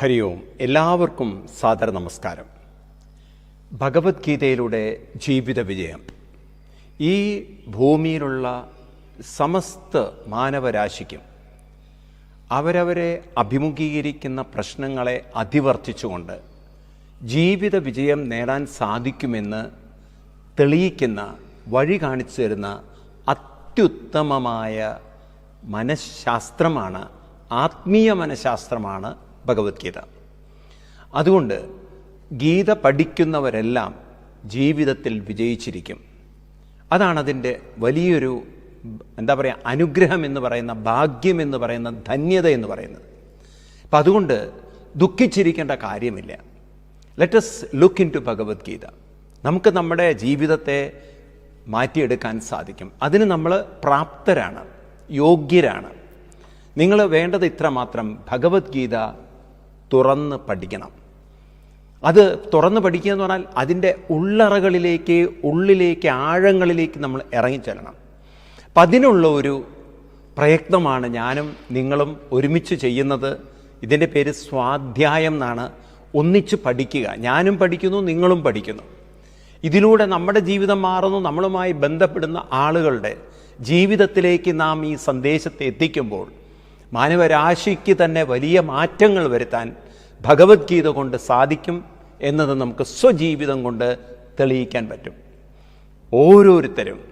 ഹരി ഓം എല്ലാവർക്കും സാദര നമസ്കാരം. ഭഗവത്ഗീതയിലൂടെ ജീവിത വിജയം. ഈ ഭൂമിയിലുള്ള സമസ്ത മാനവരാശിക്കും അവരവരെ അഭിമുഖീകരിക്കുന്ന പ്രശ്നങ്ങളെ അതിവർത്തിച്ചുകൊണ്ട് ജീവിത വിജയം നേടാൻ സാധിക്കുമെന്ന് തെളിയിക്കുന്ന വഴി കാണിച്ചു തരുന്ന അത്യുത്തമമായ മനഃശാസ്ത്രമാണ് ആത്മീയ മനഃശാസ്ത്രമാണ് ഭഗവത്ഗീത. അതുകൊണ്ട് ഗീത പഠിക്കുന്നവരെല്ലാം ജീവിതത്തിൽ വിജയിച്ചിരിക്കും. അതാണതിന്റെ വലിയൊരു എന്താ പറയുക അനുഗ്രഹം എന്ന് പറയുന്ന ഭാഗ്യം എന്ന് പറയുന്ന ധന്യത എന്ന് പറയുന്നത്. അപ്പം അതുകൊണ്ട് ദുഃഖിച്ചിരിക്കേണ്ട കാര്യമില്ല. Let's look in to Bhagavad Gita. നമുക്ക് നമ്മുടെ ജീവിതത്തെ മാറ്റിയെടുക്കാൻ സാധിക്കും. അതിന് നമ്മൾ പ്രാപ്തരാണ് യോഗ്യരാണ്. നിങ്ങൾ വേണ്ടത് ഇത്ര മാത്രം ഭഗവത്ഗീത തുറന്ന് പഠിക്കണം. അത് തുറന്ന് പഠിക്കുക എന്ന് പറഞ്ഞാൽ അതിന്റെ ഉള്ളറകളിലേക്ക് ഉള്ളിലേക്ക് ആഴങ്ങളിലേക്ക് നമ്മൾ ഇറങ്ങിച്ചെല്ലണം. അപ്പം അതിനുള്ള ഒരു പ്രയത്നമാണ് ഞാനും നിങ്ങളും ഒരുമിച്ച് ചെയ്യുന്നത്. ഇതിന്റെ പേര് സ്വാധ്യായം എന്നാണ്. ഒന്നിച്ച് പഠിക്കുക. ഞാനും പഠിക്കുന്നു നിങ്ങളും പഠിക്കുന്നു. ഇതിലൂടെ നമ്മുടെ ജീവിതം മാറുന്നു നമ്മളുമായി ബന്ധപ്പെടുന്ന ആളുകളുടെ ജീവിതത്തിലേക്ക് നാം ഈ സന്ദേശത്തെ എത്തിക്കുമ്പോൾ മാനവരാശിക്ക് തന്നെ വലിയ മാറ്റങ്ങൾ വരുത്താൻ ഭഗവത്ഗീത കൊണ്ട് സാധിക്കും എന്നത് നമുക്ക് സ്വജീവിതം കൊണ്ട് തെളിയിക്കാൻ പറ്റും. ഓരോരുത്തരും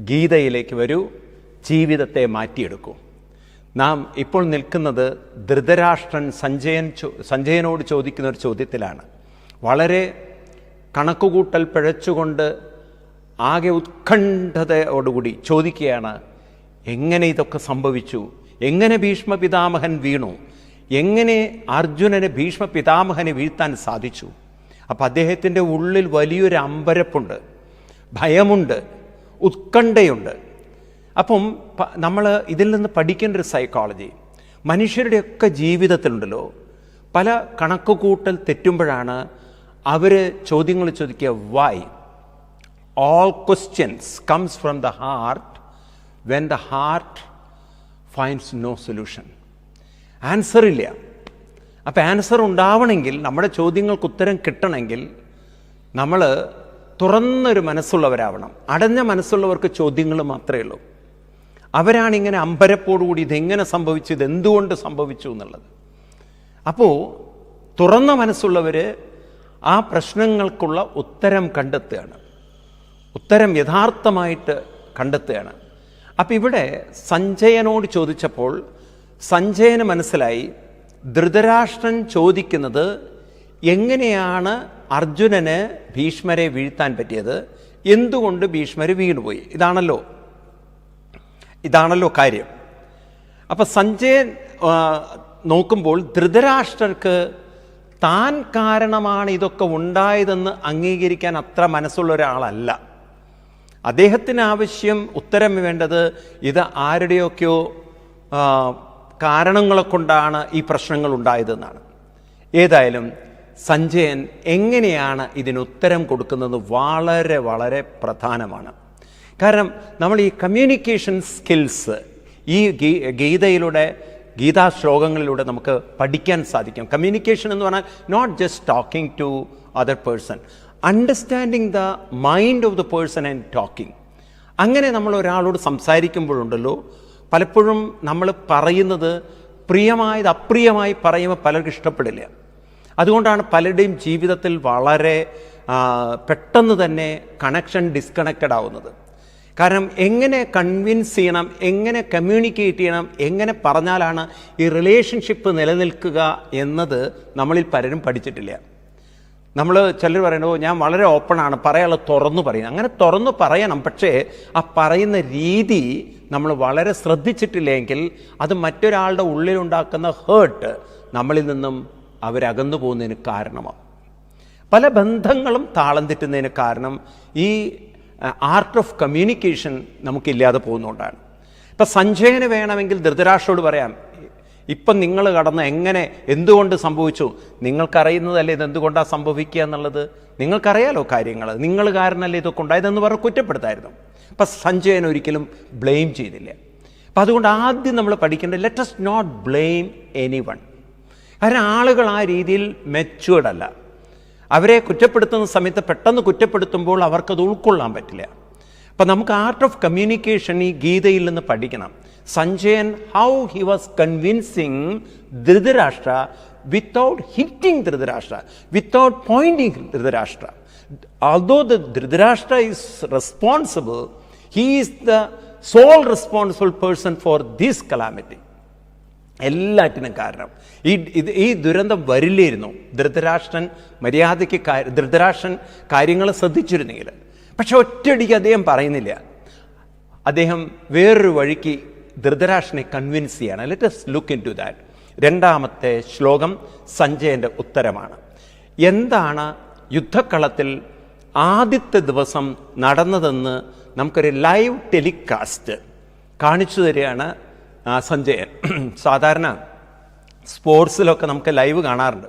ഗീതയിലേക്ക് വരൂ ജീവിതത്തെ മാറ്റിയെടുക്കൂ. നാം ഇപ്പോൾ നിൽക്കുന്നത് ധൃതരാഷ്ട്രൻ സഞ്ജയൻ സഞ്ജയനോട് ചോദിക്കുന്ന ഒരു ചോദ്യത്തിലാണ്. വളരെ കണക്കുകൂട്ടൽ പിഴച്ചുകൊണ്ട് ആകെ ഉത്കണ്ഠതയോടുകൂടി ചോദിക്കുകയാണ് എങ്ങനെ ഇതൊക്കെ സംഭവിച്ചു? എങ്ങനെ ഭീഷ്മ പിതാമഹൻ വീണു? എങ്ങനെ അർജുനന് ഭീഷ്മ പിതാമഹനെ വീഴ്ത്താൻ സാധിച്ചു? അപ്പം അദ്ദേഹത്തിന്റെ ഉള്ളിൽ വലിയൊരു അമ്പരപ്പുണ്ട് ഭയമുണ്ട് ഉത്കണ്ഠയുണ്ട്. അപ്പം നമ്മൾ ഇതിൽ നിന്ന് പഠിക്കേണ്ട ഒരു സൈക്കോളജി മനുഷ്യരുടെയൊക്കെ ജീവിതത്തിലുണ്ടല്ലോ പല കണക്കുകൂട്ടൽ തെറ്റുമ്പോഴാണ് അവർ ചോദ്യങ്ങൾ ചോദിക്കുക why all questions comes from the heart when the heart finds no solution answer ഇല്ല. അപ്പം ആൻസർ ഉണ്ടാവണമെങ്കിൽ നമ്മുടെ ചോദ്യങ്ങൾക്ക് ഉത്തരം കിട്ടണമെങ്കിൽ നമ്മൾ തുറന്നൊരു മനസ്സുള്ളവരാവണം. അടഞ്ഞ മനസ്സുള്ളവർക്ക് ചോദ്യങ്ങൾ മാത്രമേ ഉള്ളൂ. അവരാണ് ഇങ്ങനെ അമ്പരപ്പോടുകൂടി ഇതെങ്ങനെ സംഭവിച്ചു ഇതെന്തുകൊണ്ട് സംഭവിച്ചു എന്നുള്ളത്. അപ്പോൾ തുറന്ന മനസ്സുള്ളവർ ആ പ്രശ്നങ്ങൾക്കുള്ള ഉത്തരം കണ്ടെത്തുകയാണ്. ഉത്തരം യഥാർത്ഥമായിട്ട് കണ്ടെത്തുകയാണ്. അപ്പം ഇവിടെ സഞ്ജയനോട് ചോദിച്ചപ്പോൾ സഞ്ജയന് മനസ്സിലായി ധൃതരാഷ്ട്രൻ ചോദിക്കുന്നത് എങ്ങനെയാണ് അർജുനന് ഭീഷ്മരെ വീഴ്ത്താൻ പറ്റിയത്? എന്തുകൊണ്ട് ഭീഷ്മർ വീണുപോയി? ഇതാണല്ലോ. ഇതാണല്ലോ കാര്യം. അപ്പം സഞ്ജയൻ നോക്കുമ്പോൾ ധൃതരാഷ്ട്രർക്ക് താൻ കാരണമാണ് ഇതൊക്കെ ഉണ്ടായതെന്ന് അംഗീകരിക്കാൻ അത്ര മനസ്സുള്ള ഒരാളല്ല. അദ്ദേഹത്തിന് ആവശ്യം ഉത്തരം വേണ്ടത് ഇത് ആരുടെയൊക്കെയോ കാരണങ്ങളെ കൊണ്ടാണ് ഈ പ്രശ്നങ്ങൾ ഉണ്ടായതെന്നാണ്. ഏതായാലും സഞ്ജയൻ എങ്ങനെയാണ് ഇതിന് ഉത്തരം കൊടുക്കുന്നത് വളരെ വളരെ പ്രധാനമാണ്. കാരണം നമ്മൾ ഈ കമ്മ്യൂണിക്കേഷൻ സ്കിൽസ് ഈ ഗീതയിലൂടെ ഗീതാശ്ലോകങ്ങളിലൂടെ നമുക്ക് പഠിക്കാൻ സാധിക്കും. കമ്മ്യൂണിക്കേഷൻ എന്ന് പറഞ്ഞാൽ not just talking to other person understanding the mind of the person and talking അങ്ങനെ നമ്മൾ ഒരാളോട് സംസാരിക്കുമ്പോഴുണ്ടല്ലോ പലപ്പോഴും നമ്മൾ പറയുന്നത് പ്രിയമായത് അപ്രിയമായി പറയുമ്പോൾ പലർക്കും ഇഷ്ടപ്പെടില്ല. അതുകൊണ്ടാണ് പലരുടെയും ജീവിതത്തിൽ വളരെ പെട്ടെന്ന് തന്നെ കണക്ഷൻ ഡിസ്കണക്റ്റഡ് ആവുന്നത്. കാരണം എങ്ങനെ കൺവിൻസ് ചെയ്യണം എങ്ങനെ കമ്മ്യൂണിക്കേറ്റ് ചെയ്യണം എങ്ങനെ പറഞ്ഞാലാണ് ഈ റിലേഷൻഷിപ്പ് നിലനിൽക്കുക എന്നത് നമ്മളിൽ പലരും പഠിച്ചിട്ടില്ല. നമ്മൾ ചിലർ പറയണോ ഞാൻ വളരെ ഓപ്പൺ ആണ് പറയാനുള്ള തുറന്നു പറയുന്നത് അങ്ങനെ തുറന്നു പറയണം. പക്ഷേ ആ പറയുന്ന രീതി നമ്മൾ വളരെ ശ്രദ്ധിച്ചിട്ടില്ലെങ്കിൽ അത് മറ്റൊരാളുടെ ഉള്ളിലുണ്ടാക്കുന്ന ഹേർട്ട് നമ്മളിൽ നിന്നും അവരകന്നു പോകുന്നതിന് കാരണമാണ് പല ബന്ധങ്ങളും താളം തെറ്റുന്നതിന് കാരണം ഈ ആർട്ട് ഓഫ് കമ്മ്യൂണിക്കേഷൻ നമുക്കില്ലാതെ പോകുന്നതുകൊണ്ടാണ്. ഇപ്പം സഞ്ജയന് വേണമെങ്കിൽ ധൃതരാഷ്ട്രോട് പറയാം ഇപ്പം നിങ്ങൾ കടന്ന് എങ്ങനെ എന്തുകൊണ്ട് സംഭവിച്ചു? നിങ്ങൾക്കറിയുന്നതല്ലേ ഇത് എന്തുകൊണ്ടാണ് സംഭവിക്കുക എന്നുള്ളത്? നിങ്ങൾക്കറിയാലോ കാര്യങ്ങൾ. നിങ്ങൾ കാരണമല്ലേ ഇതൊക്കെ ഉണ്ടായതെന്ന് പറഞ്ഞ് കുറ്റപ്പെടുത്തായിരുന്നു. അപ്പം സഞ്ജയൻ ഒരിക്കലും ബ്ലെയിം ചെയ്തില്ല. അപ്പം അതുകൊണ്ട് ആദ്യം നമ്മൾ പഠിക്കേണ്ടത് let's not blame anyone കാരണം ആളുകൾ ആ രീതിയിൽ മെച്ചുവേർഡ് അല്ല. അവരെ കുറ്റപ്പെടുത്തുന്ന സമയത്ത് പെട്ടെന്ന് കുറ്റപ്പെടുത്തുമ്പോൾ അവർക്കത് ഉൾക്കൊള്ളാൻ പറ്റില്ല. അപ്പം നമുക്ക് ആർട്ട് ഓഫ് കമ്മ്യൂണിക്കേഷൻ ഈ ഗീതയിൽ നിന്ന് പഠിക്കണം. Sanjayan how he was convincing Dhritarashtra without hitting Dhritarashtra without pointing Dhritarashtra although the Dhritarashtra is responsible, he is the sole responsible person for this calamity. എല്ലാറ്റിനും കാരണം. ഈ ഇത് ഈ ദുരന്തം വരില്ലായിരുന്നു. ധൃതരാഷ്ട്രൻ മര്യാദയ്ക്ക് ധൃതരാഷ്ട്രൻ കാര്യങ്ങൾ ശ്രദ്ധിച്ചിരുന്നെങ്കിൽ. പക്ഷെ ഒറ്റയടിക്ക് അദ്ദേഹം പറയുന്നില്ല. അദ്ദേഹം വേറൊരു വഴിക്ക് ധൃതരാഷ്ട്രനെ കൺവിൻസ് ചെയ്യാണ്. Let's look in to that രണ്ടാമത്തെ ശ്ലോകം സഞ്ജയന്റെ ഉത്തരമാണ്. എന്താണ് യുദ്ധക്കളത്തിൽ ആദ്യത്തെ ദിവസം നടന്നതെന്ന് നമുക്കൊരു ലൈവ് ടെലികാസ്റ്റ് കാണിച്ചു തരികയാണ് സഞ്ജയൻ. സാധാരണ സ്പോർട്സിലൊക്കെ നമുക്ക് ലൈവ് കാണാറുണ്ട്.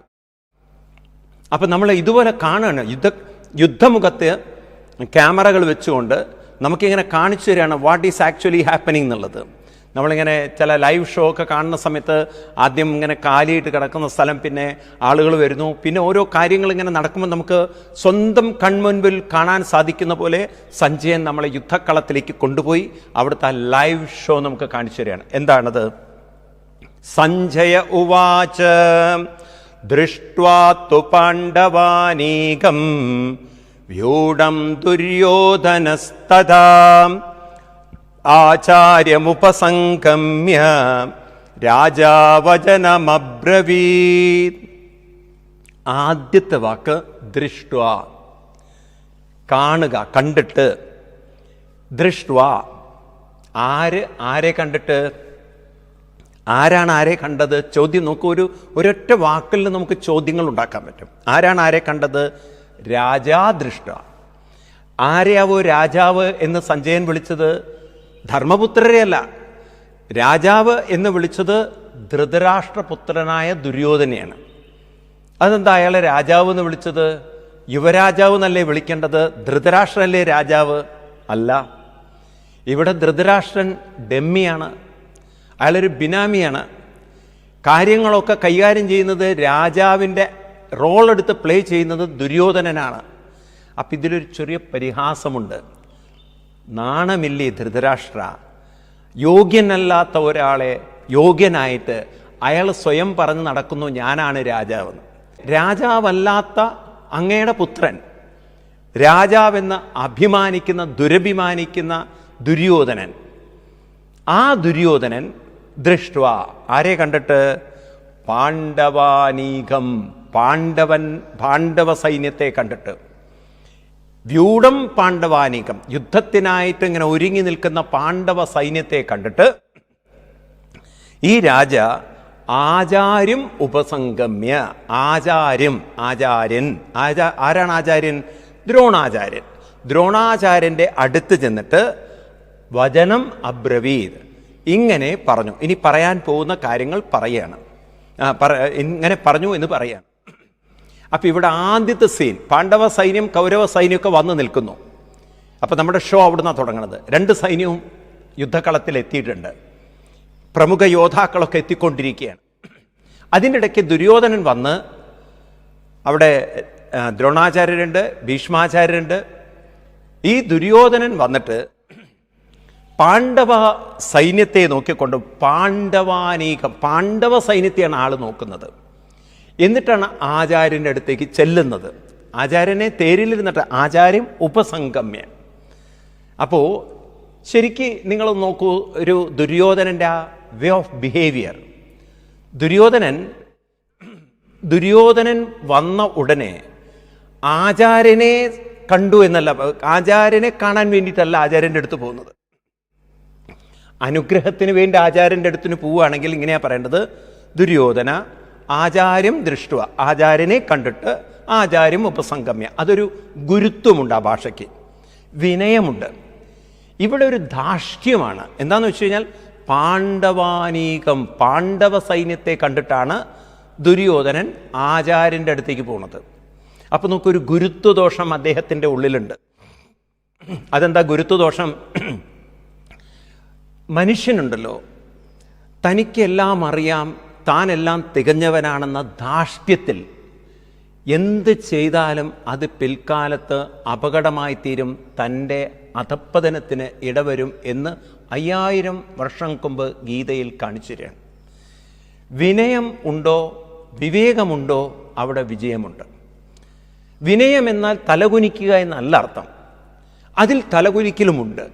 അപ്പം നമ്മൾ ഇതുപോലെ കാണുകയാണ്. യുദ്ധ യുദ്ധമുഖത്ത് ക്യാമറകൾ വെച്ചുകൊണ്ട് നമുക്കിങ്ങനെ കാണിച്ചു തരികയാണ് വാട്ട് ഈസ് ആക്ച്വലി ഹാപ്പനിങ് എന്നുള്ളത്. നമ്മളിങ്ങനെ ചില ലൈവ് ഷോ ഒക്കെ കാണുന്ന സമയത്ത് ആദ്യം ഇങ്ങനെ കാലിയിട്ട് കിടക്കുന്ന സ്ഥലം പിന്നെ ആളുകൾ വരുന്നു. പിന്നെ ഓരോ കാര്യങ്ങൾ ഇങ്ങനെ നടക്കുമ്പോൾ നമുക്ക് സ്വന്തം കൺമുൻപിൽ കാണാൻ സാധിക്കുന്ന പോലെ സഞ്ജയൻ നമ്മളെ യുദ്ധക്കളത്തിലേക്ക് കൊണ്ടുപോയി അവിടുത്തെ ലൈവ് ഷോ നമുക്ക് കാണിച്ചു തരികയാണ്. എന്താണത്? സഞ്ജയ ഉവാച ദൃഷ്ട്വാത്തു പാണ്ഡവാനീകം വ്യൂഢം ദുര്യോധനസ്തഥാ ആചാര്യമുപസംഗമ്യ രാജാവചനമബ്രവീത്. ആദ്യത്തെ വാക്ക് ദൃഷ്ട കാണുക കണ്ടിട്ട്. ദൃഷ്ട ആര് ആരെ കണ്ടിട്ട്? ആരാണ് ആരെ കണ്ടത്? ചോദ്യം നോക്കൂ ഒരു ഒരൊറ്റ വാക്കിൽ നമുക്ക് ചോദ്യങ്ങൾ ഉണ്ടാക്കാൻ പറ്റും. ആരാണ് ആരെ കണ്ടത്? രാജാദൃഷ്ട ആരെയാവോ രാജാവ് എന്ന് സഞ്ജയൻ വിളിച്ചത്? ധർമ്മപുത്രരെയല്ല. രാജാവ് എന്ന് വിളിച്ചത് ധൃതരാഷ്ട്രപുത്രനായ ദുര്യോധനെയാണ്. അതെന്താ അയാളെ രാജാവ് എന്ന് വിളിച്ചത്? യുവരാജാവ് എന്നല്ലേ വിളിക്കേണ്ടത്? ധൃതരാഷ്ട്രനല്ലേ രാജാവ്? അല്ല. ഇവിടെ ധൃതരാഷ്ട്രൻ ഡെമ്മിയാണ്. അയാളൊരു ബിനാമിയാണ്. കാര്യങ്ങളൊക്കെ കൈകാര്യം ചെയ്യുന്നത് രാജാവിന്റെ റോൾ എടുത്ത് പ്ലേ ചെയ്യുന്നത് ദുര്യോധനനാണ്. അപ്പം ഇതിലൊരു ചെറിയ പരിഹാസമുണ്ട്. നാണമില്ലേ ധൃതരാഷ്ട്ര. യോഗ്യനല്ലാത്ത ഒരാളെ യോഗ്യനായിട്ട് അയാൾ സ്വയം പറഞ്ഞു നടക്കുന്നു ഞാനാണ് രാജാവെന്ന്. രാജാവല്ലാത്ത അങ്ങയുടെ പുത്രൻ. രാജാവെന്ന് അഭിമാനിക്കുന്ന ദുരഭിമാനിക്കുന്ന ദുര്യോധനൻ. ആ ദുര്യോധനൻ ദൃഷ്ട ആരെ കണ്ടിട്ട്? പാണ്ഡവാനീകം പാണ്ഡവൻ പാണ്ഡവ സൈന്യത്തെ കണ്ടിട്ട്. വ്യൂഢം പാണ്ഡവാനീകം. യുദ്ധത്തിനായിട്ട് ഇങ്ങനെ ഒരുങ്ങി നിൽക്കുന്ന പാണ്ഡവ സൈന്യത്തെ കണ്ടിട്ട് ഈ രാജ ആചാര്യം ഉപസംഗമ്യ. ആചാര്യം ആചാര്യൻ. ആചാ ആരാണ് ആചാര്യൻ? ദ്രോണാചാര്യൻ. ദ്രോണാചാര്യന്റെ അടുത്ത് ചെന്നിട്ട് വചനം അബ്രവീത്. ഇങ്ങനെ പറഞ്ഞു. ഇനി പറയാൻ പോകുന്ന കാര്യങ്ങൾ പറയാണ്. പറ ഇങ്ങനെ പറഞ്ഞു എന്ന് പറയാണ് അപ്പൊ ഇവിടെ ആദ്യത്തെ സീൻ പാണ്ഡവ സൈന്യം കൗരവ സൈന്യമൊക്കെ വന്നു നിൽക്കുന്നു. അപ്പോൾ നമ്മുടെ ഷോ അവിടുന്ന് തുടങ്ങുന്നത് രണ്ട് സൈന്യവും യുദ്ധക്കളത്തിൽ എത്തിയിട്ടുണ്ട്. പ്രമുഖ യോദ്ധാക്കളൊക്കെ എത്തിക്കൊണ്ടിരിക്കുകയാണ്. അതിന്റെ ഇടയ്ക്ക് ദുര്യോധനൻ വന്ന് അവിടെ ദ്രോണാചാര്യരുണ്ട് ഭീഷ്മാചാര്യരുണ്ട്. ഈ ദുര്യോധനൻ വന്നിട്ട് പാണ്ഡവ സൈന്യത്തെ നോക്കിക്കൊണ്ട് പാണ്ഡവാനീകം പാണ്ഡവ സൈന്യത്തെയാണ് ആൾ നോക്കുന്നത്. എന്നിട്ടാണ് ആചാര്യന്റെ അടുത്തേക്ക് ചെല്ലുന്നത്. ആചാര്യനെ തേരിലിരുന്നിട്ട് ആചാര്യം ഉപസംഗമ്യ. അപ്പോൾ ശരിക്ക് നിങ്ങൾ നോക്കൂ ഒരു ദുര്യോധനന്റെ ആ way of behaviour Duryodhanan Duryodhanan വന്ന ഉടനെ ആചാര്യനെ കണ്ടു എന്നല്ല ആചാര്യനെ കാണാൻ വേണ്ടിയിട്ടല്ല ആചാര്യന്റെ അടുത്ത് പോകുന്നത്. അനുഗ്രഹത്തിന് വേണ്ടി ആചാര്യന്റെ അടുത്തിന് പോവുകയാണെങ്കിൽ ഇങ്ങനെയാണ് പറയേണ്ടത്. ദുര്യോധന ആചാര്യം ദൃഷ്ടുവ ആചാര്യനെ കണ്ടിട്ട് ആചാര്യം ഉപസംഗമ്യ. അതൊരു ഗുരുത്വമുണ്ട് ആ ഭാഷയ്ക്ക്. വിനയമുണ്ട്. ഇവിടെ ഒരു ധാർഷ്ട്യമാണ്. എന്താന്ന് വെച്ച് കഴിഞ്ഞാൽ പാണ്ഡവാനീകം പാണ്ഡവ സൈന്യത്തെ കണ്ടിട്ടാണ് ദുര്യോധനൻ ആചാര്യന്റെ അടുത്തേക്ക് പോണത്. അപ്പൊ നമുക്കൊരു ഗുരുത്വദോഷം അദ്ദേഹത്തിന്റെ ഉള്ളിലുണ്ട്. അതെന്താ ഗുരുത്വദോഷം? മനുഷ്യനുണ്ടല്ലോ. തനിക്കെല്ലാം അറിയാം താനെല്ലാം തികഞ്ഞവനാണെന്ന ധാഷ്ട്യത്തിൽ എന്ത് ചെയ്താലും അത് പിൽക്കാലത്ത് അപകടമായി തീരും തന്റെ അധപ്പതനത്തിന് ഇടവരും എന്ന് അയ്യായിരം വർഷം മുമ്പ് ഗീതയിൽ കാണിച്ചു തരികയാണ് വിനയം ഉണ്ടോ വിവേകമുണ്ടോ അവിടെ വിജയമുണ്ട്. വിനയം എന്നാൽ തലകുനിക്കുക എന്നല്ല അർത്ഥം. അതിൽ തലകുനിക്കലുമുണ്ട്.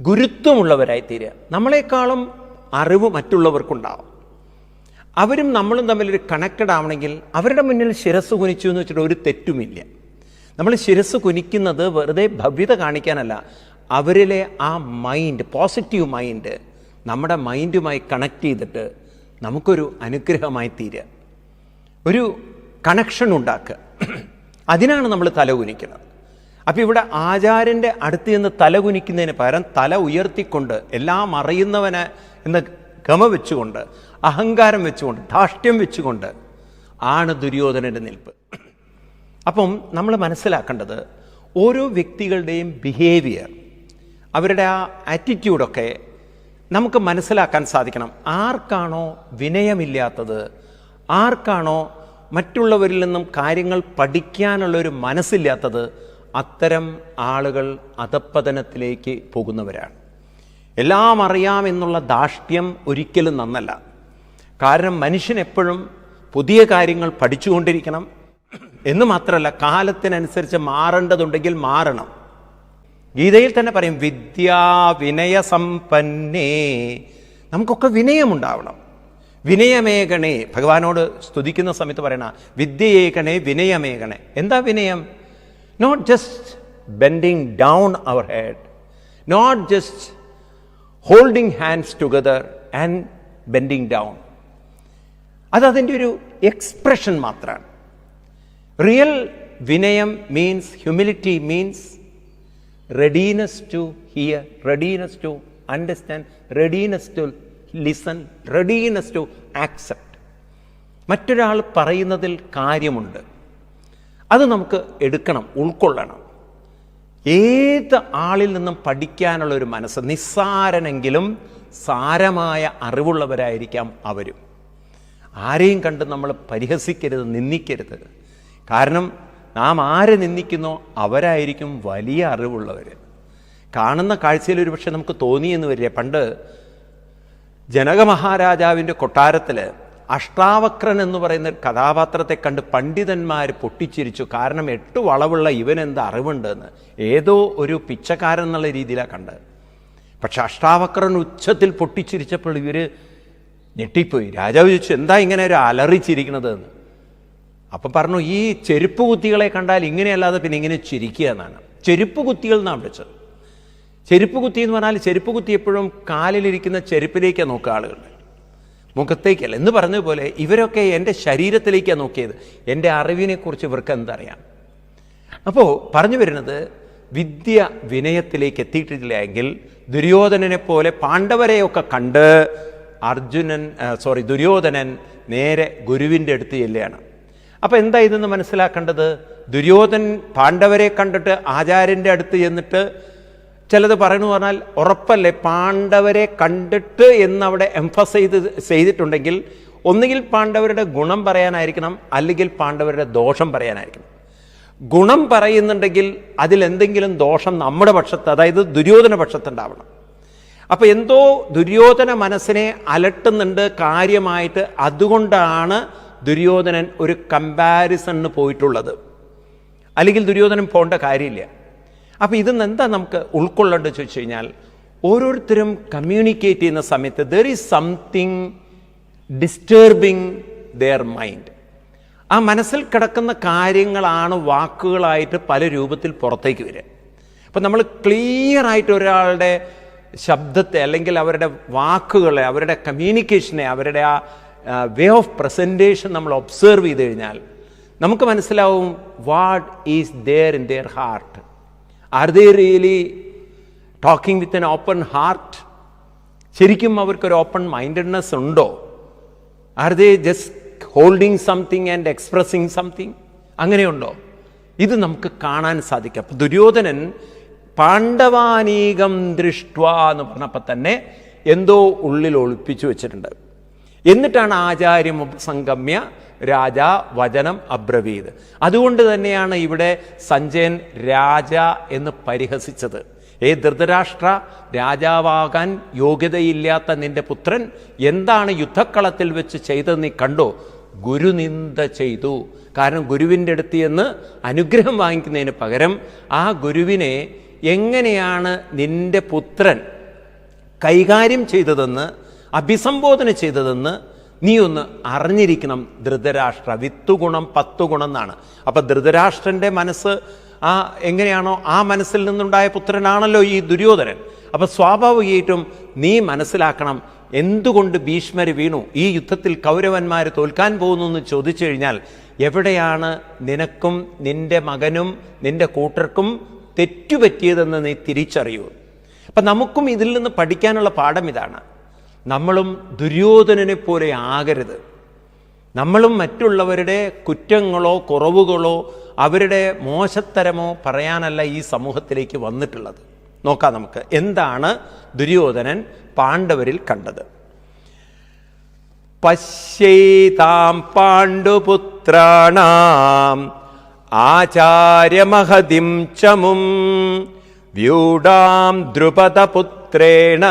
ഗുരുത്വമുള്ളവരായിത്തീരുക. നമ്മളെക്കാളും അറിവ് മറ്റുള്ളവർക്കുണ്ടാവും. അവരും നമ്മളും തമ്മിലൊരു കണക്റ്റഡ് ആവണമെങ്കിൽ അവരുടെ മുന്നിൽ ശിരസ് കുനിച്ചു എന്ന് വെച്ചിട്ട് ഒരു തെറ്റുമില്ല. നമ്മൾ ശിരസ് കുനിക്കുന്നത് വെറുതെ ഭവ്യത കാണിക്കാനല്ല. അവരിലെ ആ മൈൻഡ് പോസിറ്റീവ് മൈൻഡ് നമ്മുടെ മൈൻഡുമായി കണക്ട് ചെയ്തിട്ട് നമുക്കൊരു അനുഗ്രഹമായി തീരുക. ഒരു കണക്ഷൻ ഉണ്ടാക്കുക. അതിനാണ് നമ്മൾ തല കുനിക്കുന്നത്. അപ്പം ഇവിടെ ആചാര്യന്റെ അടുത്ത് നിന്ന് തല കുനിക്കുന്നതിന് പകരം തല ഉയർത്തിക്കൊണ്ട് എല്ലാം അറിയുന്നവന് എന്ന് ഗമ വെച്ചുകൊണ്ട് അഹങ്കാരം വെച്ചുകൊണ്ട് ധാഷ്ട്യം വെച്ചുകൊണ്ട് ആണ് ദുര്യോധനന്റെ നിൽപ്പ്. അപ്പം നമ്മൾ മനസ്സിലാക്കേണ്ടത് ഓരോ വ്യക്തികളുടെയും ബിഹേവിയർ അവരുടെ ആ ആറ്റിറ്റ്യൂഡൊക്കെ നമുക്ക് മനസ്സിലാക്കാൻ സാധിക്കണം. ആർക്കാണോ വിനയമില്ലാത്തത് ആർക്കാണോ മറ്റുള്ളവരിൽ നിന്നും കാര്യങ്ങൾ പഠിക്കാനുള്ളൊരു മനസ്സില്ലാത്തത് അത്തരം ആളുകൾ അധപ്പതനത്തിലേക്ക് പോകുന്നവരാണ്. എല്ലാം അറിയാമെന്നുള്ള ദാഷ്ട്യം ഒരിക്കലും നന്നല്ല. കാരണം മനുഷ്യൻ എപ്പോഴും പുതിയ കാര്യങ്ങൾ പഠിച്ചുകൊണ്ടിരിക്കണം. എന്ന് മാത്രമല്ല കാലത്തിനനുസരിച്ച് മാറേണ്ടതുണ്ടെങ്കിൽ മാറണം. ഗീതയിൽ തന്നെ പറയും വിദ്യാ വിനയ സമ്പന്നേ. നമുക്കൊക്കെ വിനയമുണ്ടാവണം. വിനയമേകണേ. ഭഗവാനോട് സ്തുതിക്കുന്ന സമയത്ത് പറയണ വിദ്യയേകണേ വിനയമേകണേ. എന്താ വിനയം? Not just bending down our head not just holding hands together and bending down അത് അതിന്റെ ഒരു എക്സ്പ്രഷൻ മാത്രമാണ്. റിയൽ വിനയം means humility means readiness to hear readiness to understand readiness to listen readiness to accept മറ്റൊരാൾ പറയുന്നതിൽ കാര്യമുണ്ട്. അത് നമുക്ക് എടുക്കണം ഉൾക്കൊള്ളണം. ഏത് ആളിൽ നിന്നും പഠിക്കാനുള്ള ഒരു മനസ്സ് നിസ്സാരനെങ്കിലും സാരമായ അറിവുള്ളവരായിരിക്കാം അവരും. ആരെയും കണ്ട് നമ്മൾ പരിഹസിക്കരുത് നിന്ദിക്കരുത്. കാരണം നാം ആരെ നിന്ദിക്കുന്നോ അവരായിരിക്കും വലിയ അറിവുള്ളവർ കാണുന്ന കാഴ്ചയിൽ ഒരു പക്ഷേ നമുക്ക് തോന്നിയെന്ന് വരിക പണ്ട് ജനക മഹാരാജാവിന്റെ കൊട്ടാരത്തിൽ അഷ്ടാവക്രൻ എന്ന് പറയുന്ന കഥാപാത്രത്തെ കണ്ട് പണ്ഡിതന്മാർ പൊട്ടിച്ചിരിച്ചു. കാരണം എട്ട് വളവുള്ള ഇവൻ എന്ത് അറിവുണ്ടെന്ന്. ഏതോ ഒരു പിച്ചക്കാരൻ എന്നുള്ള രീതിയിലാണ് കണ്ടത്. പക്ഷെ അഷ്ടാവക്രൻ ഉച്ചത്തിൽ പൊട്ടിച്ചിരിച്ചപ്പോൾ ഇവർ ഞെട്ടിപ്പോയി. രാജാവ് ചോദിച്ചു എന്താ ഇങ്ങനെ ഒരു അലറിച്ചിരിക്കുന്നത് എന്ന്? അപ്പം പറഞ്ഞു ഈ ചെരുപ്പ് കുത്തികളെ കണ്ടാൽ ഇങ്ങനെയല്ലാതെ പിന്നെ ഇങ്ങനെ ചിരിക്കുക എന്നാണ്. ചെരുപ്പ് കുത്തികൾ എന്നാണ് വിളിച്ചത്. ചെരുപ്പ് കുത്തി എന്ന് പറഞ്ഞാൽ ചെരുപ്പ് കുത്തി എപ്പോഴും കാലിലിരിക്കുന്ന ചെരുപ്പിലേക്കാണ് നോക്കുക ആളുകൾ മുഖത്തേക്കല്ല. എന്ന് പറഞ്ഞതുപോലെ ഇവരൊക്കെ എന്റെ ശരീരത്തിലേക്കാണ് നോക്കിയത്. എന്റെ അറിവിനെക്കുറിച്ച് ഇവർക്ക് എന്തറിയാം? അപ്പോൾ പറഞ്ഞു വരുന്നത് വിദ്യ വിനയത്തിലേക്ക് എത്തിയിട്ടില്ല എങ്കിൽ ദുര്യോധനനെ പോലെ പാണ്ഡവരെയൊക്കെ കണ്ട് അർജുനൻ സോറി ദുര്യോധനൻ നേരെ ഗുരുവിന്റെ അടുത്ത് ചെല്ലുകയാണ്. അപ്പോൾ എന്താ ഇതെന്ന് മനസ്സിലാക്കേണ്ടത്? ദുര്യോധൻ പാണ്ഡവരെ കണ്ടിട്ട് ആചാര്യന്റെ അടുത്ത് ചെന്നിട്ട് ചിലത് പറയണു പറഞ്ഞാൽ ഉറപ്പല്ലേ? പാണ്ഡവരെ കണ്ടിട്ട് എന്നവിടെ എംഫസൈസ് ചെയ്തിട്ടുണ്ടെങ്കിൽ ഒന്നുകിൽ പാണ്ഡവരുടെ ഗുണം പറയാനായിരിക്കണം അല്ലെങ്കിൽ പാണ്ഡവരുടെ ദോഷം പറയാനായിരിക്കണം. ഗുണം പറയുന്നുണ്ടെങ്കിൽ അതിലെന്തെങ്കിലും ദോഷം നമ്മുടെ പക്ഷത്ത് അതായത് ദുര്യോധന പക്ഷത്തുണ്ടാവണം. അപ്പോൾ എന്തോ ദുര്യോധന മനസ്സിനെ അലട്ടുന്നുണ്ട് കാര്യമായിട്ട് അതുകൊണ്ടാണ് ദുര്യോധനൻ ഒരു കമ്പാരിസണിന് പോയിട്ടുള്ളത്. അല്ലെങ്കിൽ ദുര്യോധനൻ പോകേണ്ട കാര്യമില്ല. അപ്പോൾ നിന്ന് എന്താ നമുക്ക് ഉൾക്കൊള്ളേണ്ടത് ചോദിച്ചു കഴിഞ്ഞാൽ ഓരോരുത്തരും കമ്മ്യൂണിക്കേറ്റ് ചെയ്യുന്ന സമയത്ത് there is something disturbing their mind ആ മനസ്സിൽ കിടക്കുന്ന കാര്യങ്ങളാണ് വാക്കുകളായിട്ട് പല രൂപത്തിൽ പുറത്തേക്ക് വരിക. അപ്പം നമ്മൾ ക്ലിയർ ആയിട്ട് ഒരാളുടെ ശബ്ദത്തെ അല്ലെങ്കിൽ അവരുടെ വാക്കുകളെ അവരുടെ കമ്മ്യൂണിക്കേഷനെ അവരുടെ ആ വേ ഓഫ് പ്രസന്റേഷൻ നമ്മൾ ഒബ്സേർവ് ചെയ്ത് കഴിഞ്ഞാൽ നമുക്ക് മനസ്സിലാവും what is there in their heart are they really talking with an open heart ശരിക്കും അവർക്കൊരു ഓപ്പൺ മൈൻഡഡ്നെസ് ഉണ്ടോ? Are they just holding something and expressing something അങ്ങനെയുണ്ടോ? ഇത് നമുക്ക് കാണാൻ സാധിക്കും. അപ്പം ദുര്യോധനൻ പാണ്ഡവാനീകം ദൃഷ്ട എന്ന് പറഞ്ഞപ്പോൾ തന്നെ എന്തോ ഉള്ളിൽ ഒളിപ്പിച്ചു വെച്ചിട്ടുണ്ട്. എന്നിട്ടാണ് ആചാര്യ സംഗമ്യ രാജ വചനം അബ്രവീത്. അതുകൊണ്ട് തന്നെയാണ് ഇവിടെ സഞ്ജയൻ രാജ എന്ന് പരിഹസിച്ചത്. ഏ ധൃതരാഷ്ട്ര രാജാവാകാൻ യോഗ്യതയില്ലാത്ത നിന്റെ പുത്രൻ എന്താണ് യുദ്ധക്കളത്തിൽ വെച്ച് ചെയ്തത് നീ കണ്ടോ? ഗുരുനിന്ദ ചെയ്തു. കാരണം ഗുരുവിന്റെ അടുത്ത് എന്ന് അനുഗ്രഹം വാങ്ങിക്കുന്നതിന് പകരം ആ ഗുരുവിനെ എങ്ങനെയാണ് നിന്റെ പുത്രൻ കൈകാര്യം ചെയ്തതെന്ന് അഭിസംബോധന ചെയ്തതെന്ന് നീ ഒന്ന് അറിഞ്ഞിരിക്കണം. ധൃതരാഷ്ട്ര വിത്തുഗുണം പത്തു ഗുണം എന്നാണ്. അപ്പൊ ധൃതരാഷ്ട്രന്റെ മനസ്സ് ആ എങ്ങനെയാണോ ആ മനസ്സിൽ നിന്നുണ്ടായ പുത്രനാണല്ലോ ഈ ദുര്യോധനൻ. അപ്പൊ സ്വാഭാവികമായിട്ടും നീ മനസ്സിലാക്കണം എന്തുകൊണ്ട് ഭീഷ്മർ വീണു? ഈ യുദ്ധത്തിൽ കൗരവന്മാർ തോൽക്കാൻ പോകുന്നു എന്ന് ചോദിച്ചു കഴിഞ്ഞാൽ എവിടെയാണ് നിനക്കും നിന്റെ മകനും നിന്റെ കൂട്ടർക്കും തെറ്റുപറ്റിയതെന്ന് നീ തിരിച്ചറിയൂ. അപ്പം നമുക്കും ഇതിൽ നിന്ന് പഠിക്കാനുള്ള പാഠം ഇതാണ്. നമ്മളും ദുര്യോധനനെ പോലെ ആകരുത്. നമ്മളും മറ്റുള്ളവരുടെ കുറ്റങ്ങളോ കുറവുകളോ അവരുടെ മോശത്തരമോ പറയാനല്ല ഈ സമൂഹത്തിലേക്ക് വന്നിട്ടുള്ളത്. നോക്കാം നമുക്ക്. എന്താണ് ദുര്യോധനൻ പാണ്ഡവരിൽ കണ്ടത്? പശ്യേതാം പാണ്ഡുപുത്രാണാം ആചാര്യമഹതിം ചമും വ്യൂഢാം ദ്രുപദപുത്രേണ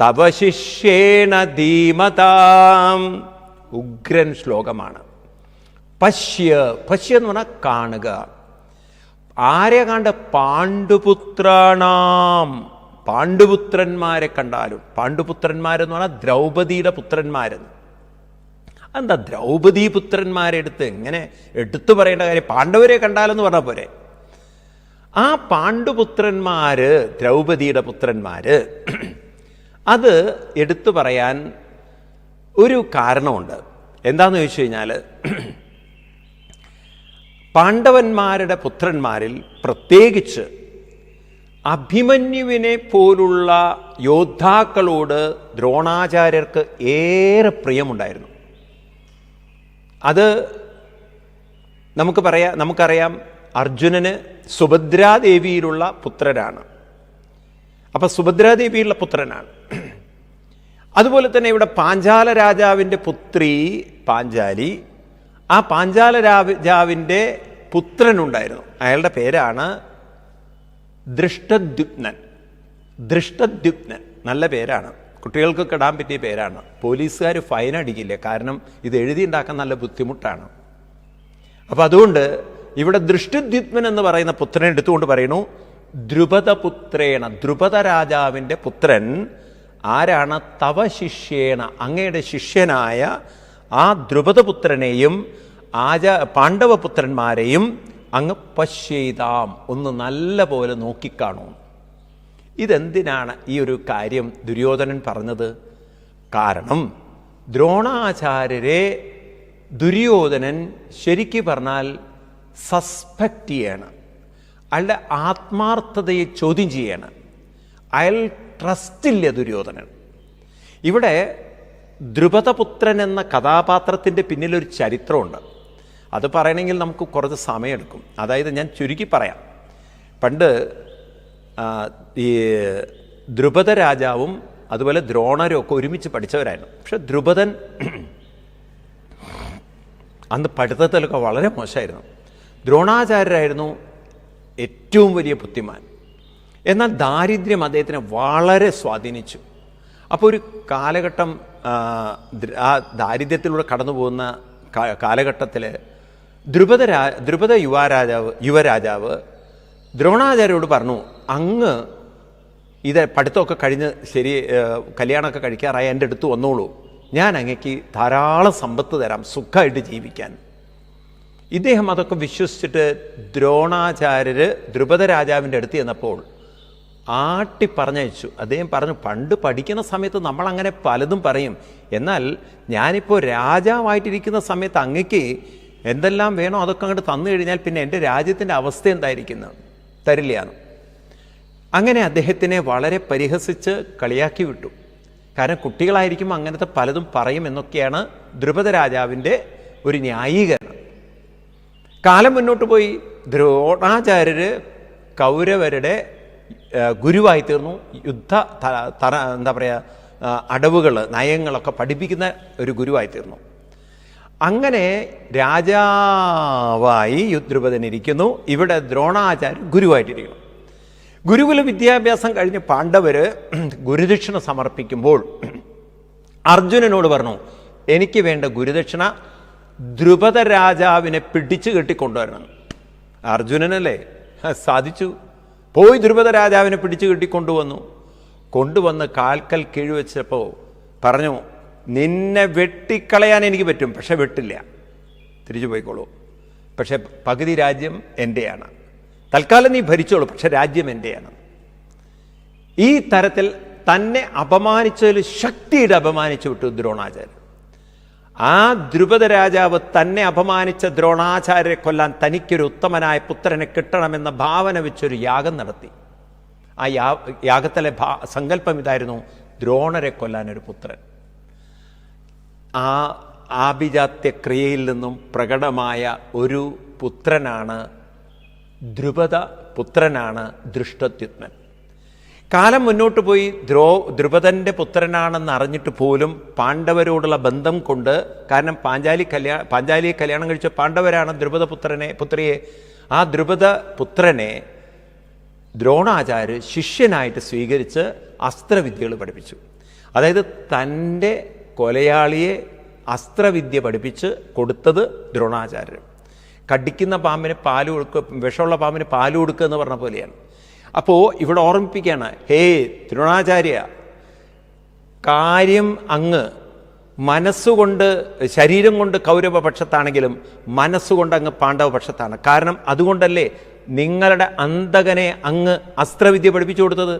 തവ ശിഷ്യേണ ധീമതാം. ഉഗ്രൻ ശ്ലോകമാണ്. പശ്യ പശ്യ എന്ന് പറഞ്ഞാൽ കാണുക. ആരെ കണ്ട്? പാണ്ഡുപുത്രാണാം. പാണ്ഡുപുത്രന്മാരെ കണ്ടാലും. പാണ്ഡുപുത്രന്മാരെന്ന് പറഞ്ഞാൽ ദ്രൗപദിയുടെ പുത്രന്മാരെന്ന്. എന്താ ദ്രൗപദി പുത്രന്മാരെ എടുത്ത് എങ്ങനെ എടുത്തു പറയേണ്ട കാര്യം? പാണ്ഡവരെ കണ്ടാലെന്ന് പറഞ്ഞ പോരെ. ആ പാണ്ഡുപുത്രന്മാര് ദ്രൗപദിയുടെ പുത്രന്മാര് അത് എടുത്തു പറയാൻ ഒരു കാരണമുണ്ട്. എന്താന്ന് ചോദിച്ചു കഴിഞ്ഞാൽ പാണ്ഡവന്മാരുടെ പുത്രന്മാരിൽ പ്രത്യേകിച്ച് അഭിമന്യുവിനെ പോലുള്ള യോദ്ധാക്കളോട് ദ്രോണാചാര്യർക്ക് ഏറെ പ്രിയമുണ്ടായിരുന്നു. അത് നമുക്ക് പറയാം നമുക്കറിയാം അർജുനന് സുഭദ്രാദേവിയിലുള്ള പുത്രരാണ്. അപ്പം സുഭദ്രാദേവിയുള്ള പുത്രനാണ്. അതുപോലെ തന്നെ ഇവിടെ പാഞ്ചാല രാജാവിന്റെ പുത്രി പാഞ്ചാലി ആ പാഞ്ചാല രാജാവിന്റെ പുത്രനുണ്ടായിരുന്നു. അയാളുടെ പേരാണ് ദൃഷ്ടദ്യുപ്നൻ ദൃഷ്ടദ്യുപ്നൻ നല്ല പേരാണ്. കുട്ടികൾക്കൊക്കെ ഇടാൻ പറ്റിയ പേരാണ്. പോലീസുകാർ ഫൈൻ അടിക്കില്ല. കാരണം ഇത് എഴുതിയുണ്ടാക്കാൻ നല്ല ബുദ്ധിമുട്ടാണ്. അപ്പം അതുകൊണ്ട് ഇവിടെ ദൃഷ്ടിദ്യുത്മൻ എന്ന് പറയുന്ന പുത്രനെ എടുത്തുകൊണ്ട് പറയുന്നു ദ്രുപദപുത്രേണ ദ്രുപദ രാജാവിന്റെ പുത്രൻ ആരാണ്? തവ ശിഷ്യേണ അങ്ങയുടെ ശിഷ്യനായ ആ ദ്രുപദപുത്രനെയും ആച പാണ്ഡവപുത്രന്മാരെയും അങ്ങ് പശ്യതാം ഒന്ന് നല്ല പോലെ നോക്കിക്കാണൂ. ഇതെന്തിനാണ് ഈ ഒരു കാര്യം ദുര്യോധനൻ പറഞ്ഞത്? കാരണം ദ്രോണാചാര്യരെ ദുര്യോധനൻ ശരിക്കു പറഞ്ഞാൽ സസ്പെക്റ്റ് ചെയ്യണം. അയാളുടെ ആത്മാർത്ഥതയെ ചോദ്യം ചെയ്യണം. അയാൾ ട്രസ്റ്റില്ല ദുര്യോധനൻ. ഇവിടെ ദ്രുപദപുത്രൻ എന്ന കഥാപാത്രത്തിന്റെ പിന്നിലൊരു ചരിത്രമുണ്ട്. അത് പറയണമെങ്കിൽ നമുക്ക് കുറച്ച് സമയമെടുക്കും. അതായത് ഞാൻ ചുരുക്കി പറയാം. പണ്ട് ഈ ദ്രുപദ രാജാവും അതുപോലെ ദ്രോണരും ഒക്കെ ഒരുമിച്ച് പഠിച്ചവരായിരുന്നു. പക്ഷെ ദ്രുപദൻ അന്ന് പഠിത്തത്തിലൊക്കെ വളരെ മോശമായിരുന്നു. ദ്രോണാചാര്യരായിരുന്നു ഏറ്റവും വലിയ ബുദ്ധിമാൻ. എന്നാൽ ദാരിദ്ര്യം അദ്ദേഹത്തിനെ വളരെ സ്വാധീനിച്ചു. അപ്പോൾ ഒരു കാലഘട്ടം ആ, ദാരിദ്ര്യത്തിലൂടെ കടന്നു പോകുന്ന കാലഘട്ടത്തിൽ ദ്രുപദ രാ ദ്രുപദ യുവരാജാവ് യുവരാജാവ് ദ്രോണാചാര്യോട് പറഞ്ഞു അങ്ങ് ഇത് പഠിത്തമൊക്കെ കഴിഞ്ഞ് ശരി കല്യാണമൊക്കെ കഴിക്കാറായി എന്റെ അടുത്ത് വന്നോളൂ. ഞാൻ അങ്ങക്ക് ധാരാളം സമ്പത്ത് തരാം സുഖമായിട്ട് ജീവിക്കാൻ. ഇദ്ദേഹം അതൊക്കെ വിശ്വസിച്ചിട്ട് ദ്രോണാചാര്യര് ദ്രുപദ രാജാവിന്റെ അടുത്ത് ചെന്നപ്പോൾ ആട്ടി പറഞ്ഞയച്ചു. അദ്ദേഹം പറഞ്ഞു പണ്ട് പഠിക്കുന്ന സമയത്ത് നമ്മളങ്ങനെ പലതും പറയും. എന്നാൽ ഞാനിപ്പോൾ രാജാവായിട്ടിരിക്കുന്ന സമയത്ത് അങ്ങക്ക് എന്തെല്ലാം വേണോ അതൊക്കെ അങ്ങോട്ട് തന്നു കഴിഞ്ഞാൽ പിന്നെ എന്റെ രാജ്യത്തിന്റെ അവസ്ഥ എന്തായിരിക്കുന്നു? തരില്ലയാണ് അങ്ങനെ അദ്ദേഹത്തിനെ വളരെ പരിഹസിച്ച് കളിയാക്കി വിട്ടു. കാരണം കുട്ടികളായിരിക്കും അങ്ങനത്തെ പലതും പറയും എന്നൊക്കെയാണ് ദ്രുപദ രാജാവിന്റെ ഒരു ന്യായീകരണം. കാലം മുന്നോട്ട് പോയി. ദ്രോണാചാര്യര് കൗരവരുടെ ഗുരുവായി തീർന്നു. യുദ്ധ തറ എന്താ പറയുക അടവുകൾ നയങ്ങളൊക്കെ പഠിപ്പിക്കുന്ന ഒരു ഗുരുവായി തീർന്നു. അങ്ങനെ രാജാവായി യുദ്രുപദൻ ഇരിക്കുന്നു. ഇവിടെ ദ്രോണാചാര്യൻ ഗുരുവായിട്ടിരിക്കുന്നു. ഗുരുകുല വിദ്യാഭ്യാസം കഴിഞ്ഞ് പാണ്ഡവർ ഗുരുദക്ഷിണ സമർപ്പിക്കുമ്പോൾ അർജുനനോട് പറഞ്ഞു എനിക്ക് വേണ്ട ഗുരുദക്ഷിണ ധ്രുപദ രാജാവിനെ പിടിച്ചു കെട്ടിക്കൊണ്ടുവരണം. അർജുനനല്ലേ? സാധിച്ചു. പോയി ധ്രുപദ രാജാവിനെ പിടിച്ചു കെട്ടിക്കൊണ്ടുവന്നു. കൊണ്ടുവന്ന് കാൽക്കൽ കീഴുവെച്ചപ്പോൾ പറഞ്ഞു നിന്നെ വെട്ടിക്കളയാൻ എനിക്ക് പറ്റും പക്ഷെ വെട്ടില്ല. തിരിച്ചു പോയിക്കോളൂ. പക്ഷെ പകുതി രാജ്യം എന്റെയാണ് തൽക്കാലം നീ ഭരിച്ചോളൂ പക്ഷെ രാജ്യം എന്റെയാണ് ഈ തരത്തിൽ തന്നെ അപമാനിച്ചതിൽ ശക്തിയുടെ അപമാനിച്ചു വിട്ടു ദ്രോണാചാര്യൻ. ആ ദ്രുപദ രാജാവ് തന്നെ അപമാനിച്ച ദ്രോണാചാര്യരെ കൊല്ലാൻ തനിക്കൊരു ഉത്തമനായ പുത്രനെ കിട്ടണമെന്ന ഭാവന വെച്ചൊരു യാഗം നടത്തി. ആ യാഗത്തിലെ സങ്കല്പം ഇതായിരുന്നു ദ്രോണരെ കൊല്ലാൻ ഒരു പുത്രൻ. ആ ആഭിജാത്യ ക്രിയയിൽ നിന്നും പ്രകടമായ ഒരു പുത്രനാണ് ദ്രുപദ പുത്രനാണ് ദൃഷ്ടദ്യുത്മൻ. കാലം മുന്നോട്ട് പോയി ദ്രോ ധ്രുപദന്റെ പുത്രനാണെന്ന് അറിഞ്ഞിട്ട് പോലും പാണ്ഡവരോടുള്ള ബന്ധം കൊണ്ട് കാരണം പാഞ്ചാലി കല്യാ പാഞ്ചാലിയെ കല്യാണം കഴിച്ച പാണ്ഡവരാണ് ദ്രുപദ പുത്രനെ പുത്രിയെ. ആ ദ്രുപദ പുത്രനെ ദ്രോണാചാര്യ ശിഷ്യനായിട്ട് സ്വീകരിച്ച് അസ്ത്രവിദ്യകൾ പഠിപ്പിച്ചു. അതായത് തന്റെ കൊലയാളിയെ അസ്ത്രവിദ്യ പഠിപ്പിച്ച് കൊടുത്തത് ദ്രോണാചാര്യൻ കടിക്കുന്ന പാമ്പിന് പാൽ കൊടുക്കുക വിഷമുള്ള പാമ്പിന് പാൽ കൊടുക്കുക എന്ന് പറഞ്ഞ പോലെയാണ്. അപ്പോൾ ഇവിടെ ഓർമ്മിപ്പിക്കുകയാണ് ഹേ ദ്രോണാചാര്യ കാര്യം അങ്ങ് മനസ്സുകൊണ്ട് ശരീരം കൊണ്ട് കൗരവ പക്ഷത്താണെങ്കിലും മനസ്സുകൊണ്ട് അങ്ങ് പാണ്ഡവ പക്ഷത്താണ് കാരണം അതുകൊണ്ടല്ലേ നിങ്ങളുടെ അന്തകനെ അങ്ങ് അസ്ത്രവിദ്യ പഠിപ്പിച്ചു കൊടുത്തത്?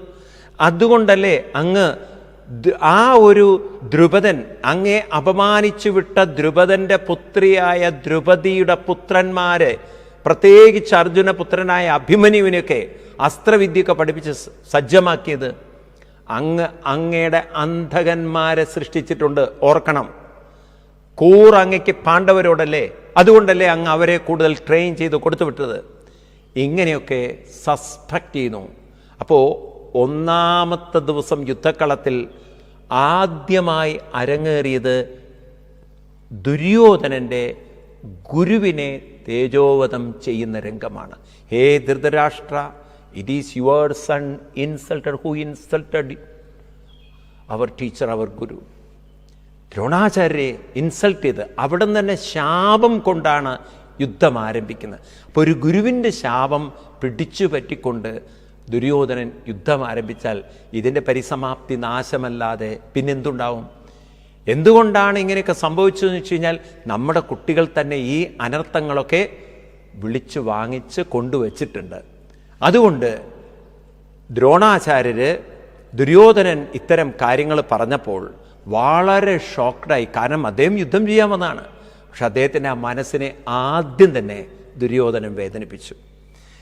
അതുകൊണ്ടല്ലേ അങ്ങ് ആ ഒരു ദ്രുപദൻ അങ്ങേ അപമാനിച്ചു വിട്ട ദ്രുപദന്റെ പുത്രിയായ ദ്രുപതിയുടെ പുത്രന്മാരെ പ്രത്യേകിച്ച് അർജുന പുത്രനായ അഭിമന്യുവിനെയൊക്കെ അസ്ത്രവിദ്യയൊക്കെ പഠിപ്പിച്ച് സജ്ജമാക്കിയത് അങ്ങ് അങ്ങയുടെ അന്ധകന്മാരെ സൃഷ്ടിച്ചിട്ടുണ്ട്. ഓർക്കണം. കൂർ അങ്ങയ്ക്ക് പാണ്ഡവരോടല്ലേ? അതുകൊണ്ടല്ലേ അങ്ങ് അവരെ കൂടുതൽ ട്രെയിൻ ചെയ്ത് കൊടുത്തു വിട്ടത് ഇങ്ങനെയൊക്കെ സസ്പെക്ട് ചെയ്യുന്നു. അപ്പോൾ ഒന്നാമത്തെ ദിവസം യുദ്ധക്കളത്തിൽ ആദ്യമായി അരങ്ങേറിയത് ദുര്യോധനന്റെ ഗുരുവിനെ തേജോവധം ചെയ്യുന്ന രംഗമാണ്. Hey Dhritarashtra it is your son insulted who insulted our teacher our guru. ദ്രോണാചാര്യരെ insult ചെയ്ത് അവിടെ തന്നെ ശാപം കൊണ്ടാണ് യുദ്ധം ആരംഭിക്കുന്നത്. അപ്പോൾ ഒരു ഗുരുവിന്റെ ശാപം പിടിച്ചു പറ്റിക്കൊണ്ട് ദുര്യോധനൻ യുദ്ധം ആരംഭിച്ചാൽ ഇതിന്റെ പരിസമാപ്തി നാശമല്ലാതെ പിന്നെന്തുണ്ടാവും? എന്തുകൊണ്ടാണ് ഇങ്ങനെയൊക്കെ സംഭവിച്ചതെന്ന് വെച്ച് കഴിഞ്ഞാൽ നമ്മുടെ കുട്ടികൾ തന്നെ ഈ അനർത്ഥങ്ങളൊക്കെ വിളിച്ചു വാങ്ങിച്ച് കൊണ്ടുവച്ചിട്ടുണ്ട്. അതുകൊണ്ട് ദ്രോണാചാര്യര് ദുര്യോധനൻ ഇത്തരം കാര്യങ്ങൾ പറഞ്ഞപ്പോൾ വളരെ ഷോക്ക്ഡായി കാരണം അദ്ദേഹം യുദ്ധം ചെയ്യാൻ വന്നതാണ്. പക്ഷെ അദ്ദേഹത്തിന്റെ ആ മനസ്സിനെ ആദ്യം തന്നെ ദുര്യോധനൻ വേദനിപ്പിച്ചു.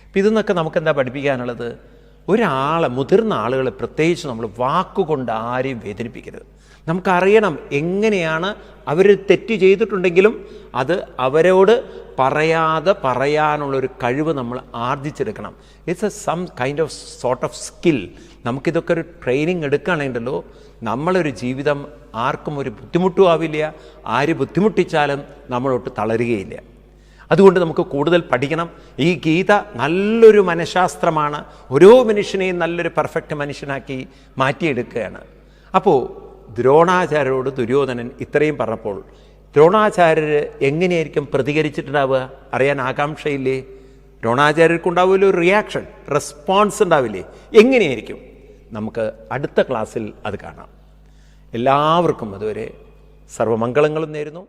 അപ്പം ഇതെന്നൊക്കെ നമുക്ക് എന്താ പഠിപ്പിക്കാനുള്ളത്? ഒരാളെ മുതിർന്ന ആളുകളെ പ്രത്യേകിച്ച് നമ്മൾ വാക്കുകൊണ്ട് ആരെയും വേദനിപ്പിക്കരുത്. നമുക്കറിയണം എങ്ങനെയാണ് അവർ തെറ്റ് ചെയ്തിട്ടുണ്ടെങ്കിലും അത് അവരോട് പറയാതെ പറയാനുള്ളൊരു കഴിവ് നമ്മൾ ആർജിച്ചെടുക്കണം. It's a some kind of sort of skill നമുക്കിതൊക്കെ ഒരു ട്രെയിനിങ് എടുക്കുകയാണെങ്കിലോ നമ്മളൊരു ജീവിതം ആർക്കും ഒരു ബുദ്ധിമുട്ടും ആവില്ല. ആര് ബുദ്ധിമുട്ടിച്ചാലും നമ്മളൊട്ട് തളരുകയില്ല. അതുകൊണ്ട് നമുക്ക് കൂടുതൽ പഠിക്കണം. ഈ ഗീത നല്ലൊരു മനഃശാസ്ത്രമാണ്. ഓരോ മനുഷ്യനെയും നല്ലൊരു പെർഫെക്റ്റ് മനുഷ്യനാക്കി മാറ്റിയെടുക്കുകയാണ്. അപ്പോൾ ദ്രോണാചാര്യരോട് ദുര്യോധനൻ ഇത്രയും പറഞ്ഞപ്പോൾ ദ്രോണാചാര്യർ എങ്ങനെയായിരിക്കും പ്രതികരിച്ചിട്ടുണ്ടാവുക? അറിയാൻ ആകാംക്ഷയില്ലേ? ദ്രോണാചാര്യർക്കുണ്ടാവില്ല ഒരു റിയാക്ഷൻ റെസ്പോൺസ് ഉണ്ടാവില്ലേ? എങ്ങനെയായിരിക്കും? നമുക്ക് അടുത്ത ക്ലാസ്സിൽ അത് കാണാം. എല്ലാവർക്കും അതുവരെ സർവമംഗളങ്ങളും നേരുന്നു.